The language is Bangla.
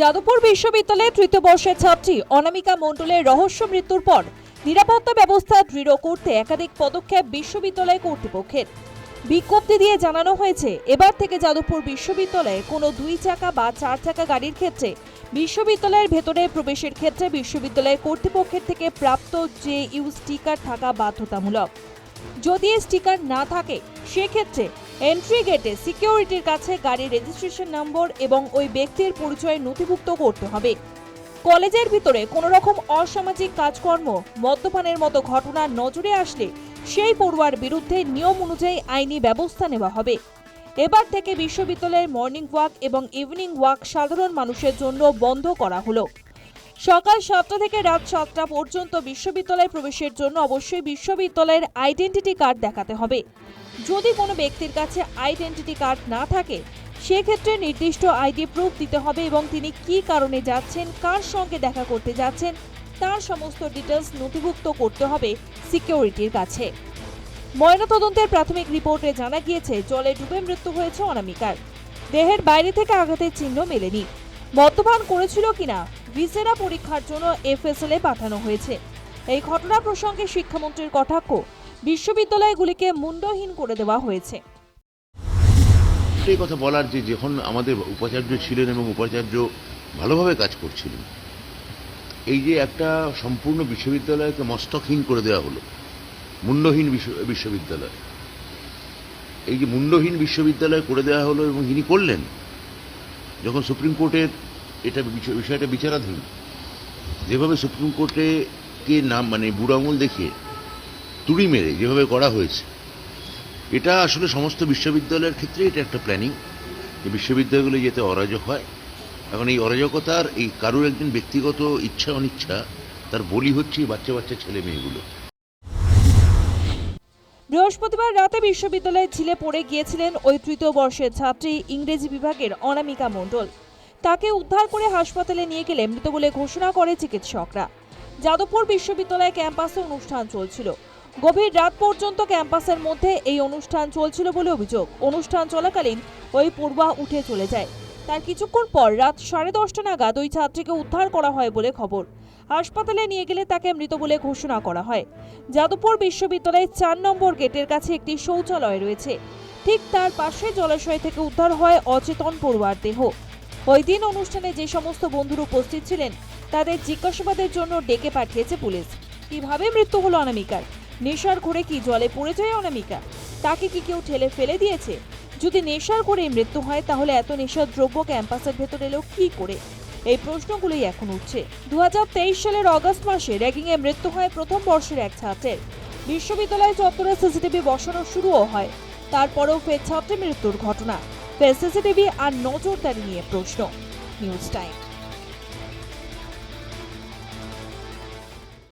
যাদবপুর বিশ্ববিদ্যালয়ের তৃতীয় বর্ষের ছাত্রী অনামিকা মণ্ডলের রহস্য মৃত্যুর পর নিরাপত্তা ব্যবস্থা দৃঢ় করতে একাধিক পদক্ষেপ বিশ্ববিদ্যালয় কর্তৃপক্ষের। বিজ্ঞপ্তি দিয়ে জানানো হয়েছে, এবার থেকে যাদবপুর বিশ্ববিদ্যালয়ে কোনো দুই চাকা বা চার চাকা গাড়ির ক্ষেত্রে বিশ্ববিদ্যালয়ের ভেতরে প্রবেশের ক্ষেত্রে বিশ্ববিদ্যালয়ের কর্তৃপক্ষের থেকে প্রাপ্ত যে ইউ স্টিকার থাকা বাধ্যতামূলক। যদি স্টিকার না থাকে, সেক্ষেত্রে এন্ট্রি গেটে সিকিউরিটির কাছে গাড়ির রেজিস্ট্রেশন নম্বর এবং ওই ব্যক্তির পরিচয় নথিভুক্ত করতে হবে। কলেজের ভিতরে কোনো রকম অসামাজিক কাজকর্ম, মদ্যপানের মতো ঘটনা নজরে আসলে সেই পড়ুয়ার বিরুদ্ধে নিয়ম অনুযায়ী আইনি ব্যবস্থা নেওয়া হবে। এবার থেকে বিশ্ববিদ্যালয়ের মর্নিং ওয়াক এবং ইভিনিং ওয়াক সাধারণ মানুষের জন্য বন্ধ করা হলো। সকাল সাতটা থেকে রাত সাতটা পর্যন্ত বিশ্ববিদ্যালয়ে প্রবেশের জন্য অবশ্যই বিশ্ববিদ্যালয়ের আইডেন্টিটি কার্ড দেখাতে হবে। যদি কোনো ব্যক্তির কাছে আইডেন্টিটি কার্ড না থাকে, সেক্ষেত্রে নির্দিষ্ট আইডি প্রুফ দিতে হবে এবং তিনি কী কারণে যাচ্ছেন, কার সঙ্গে দেখা করতে যাচ্ছেন, তার সমস্ত ডিটেলস নথিভুক্ত করতে হবে সিকিউরিটির কাছে। ময়নাতদন্তের প্রাথমিক রিপোর্টে জানা গিয়েছে, জলে ডুবে মৃত্যু হয়েছে অনামিকার। দেহের বাইরে থেকে আঘাতের চিহ্ন মেলেনি। মদ্যপান করেছিল কিনা ভিসেরা পরীক্ষার জন্য এফএসএল পাঠানো হয়েছে। এই ঘটনা প্রসঙ্গে শিক্ষামন্ত্রীর কটাক্ষ বিশ্ববিদ্যালয়গুলিকে মুন্ডহীন করে দেওয়া হয়েছে। সেই কথা বলার যে যখন আমাদের উপাচার্য ছিলেন এবং উপাচার্য ভালোভাবে কাজ করছিলেন, এই যে একটা সম্পূর্ণ বিশ্ববিদ্যালয়কে মস্তকহীন করে দেওয়া হলো, মুন্ডহীন বিশ্ব- বিশ্ববিদ্যালয়, এই যে মুন্ডহীন বিশ্ববিদ্যালয় করে দেওয়া হলো এবং ইনি করলেন, যখন সুপ্রিম কোর্টের এটা বিষয়টা বিচারাধীন। যেভাবে সুপ্রিম কোর্টে কে নাম মানে বুড়ো আঙুল দেখিয়ে তুড়ি মেরে যেভাবে করা হয়েছে, এটা আসলে সমস্ত বিশ্ববিদ্যালয়ের ক্ষেত্রে এটা একটা প্ল্যানিং যে বিশ্ববিদ্যালয়গুলো যেতে অরাজক হয়। এখন এই অরাজকতার এই কারোর একজন ব্যক্তিগত ইচ্ছা, অনিচ্ছা, তার বলি হচ্ছে বাচ্চা বাচ্চা ছেলে মেয়েগুলো। বৃহস্পতিবার রাতে বিশ্ববিদ্যালয়ের ঝিলে পড়ে গিয়েছিলেন ওই তৃতীয় বর্ষের ছাত্রী ইংরেজি বিভাগের অনামিকা মণ্ডল। তাকে উদ্ধার করে হাসপাতালে নিয়ে গেলে মৃত বলে ঘোষণা করে চিকিৎসকরা। যাদবপুর বিশ্ববিদ্যালয় ক্যাম্পাসে অনুষ্ঠান চলছিল। গভীর রাত পর্যন্ত ক্যাম্পাসের মধ্যে এই অনুষ্ঠান চলছিল বলে অভিযোগ। অনুষ্ঠান চলাকালীন ওই পূর্বা উঠে চলে যায়। তার কিছুক্ষণ পর রাত সাড়ে দশটা নাগাদ ওই ছাত্রীকে উদ্ধার করা হয় বলে খবর। হাসপাতালে নিয়ে গেলে তাকে মৃত বলে ঘোষণা করা হয়। যাদবপুর বিশ্ববিদ্যালয়ের চার নম্বর গেটের কাছে একটি শৌচালয় রয়েছে। ঠিক তার পাশে জলাশয় থেকে উদ্ধার হয় অচেতন পড়ুয়ার দেহ। ওই দিন অনুষ্ঠানে যে সমস্ত বন্ধুর উপস্থিত ছিলেন, তাদের জিজ্ঞাসাবাদের জন্য ডেকে পাঠিয়েছে পুলিশ। কীভাবে মৃত্যু হলো অনামিকার? নেশার ঘরে কি জলে পড়ে যায় অনামিকা? তাকে কি কেউ ঠেলে ফেলে দিয়েছে? যদি নেশার করে মৃত্যু হয়, তাহলে এত নেশার দ্রব্য ক্যাম্পাসের ভেতর এলো কি করে? এই প্রশ্নগুলোই এখন উঠছে। দু হাজার তেইশ সালের অগস্ট মাসে র্যাগিংয়ে মৃত্যু হয় প্রথম বর্ষের এক ছাত্রের। বিশ্ববিদ্যালয় চত্বরে সিসিটিভি বসানো শুরুও হয়। তারপরেও ফের ছাত্রী মৃত্যুর ঘটনা। সিসিটিভি আর নজরদারি নিয়ে প্রশ্ন। News time.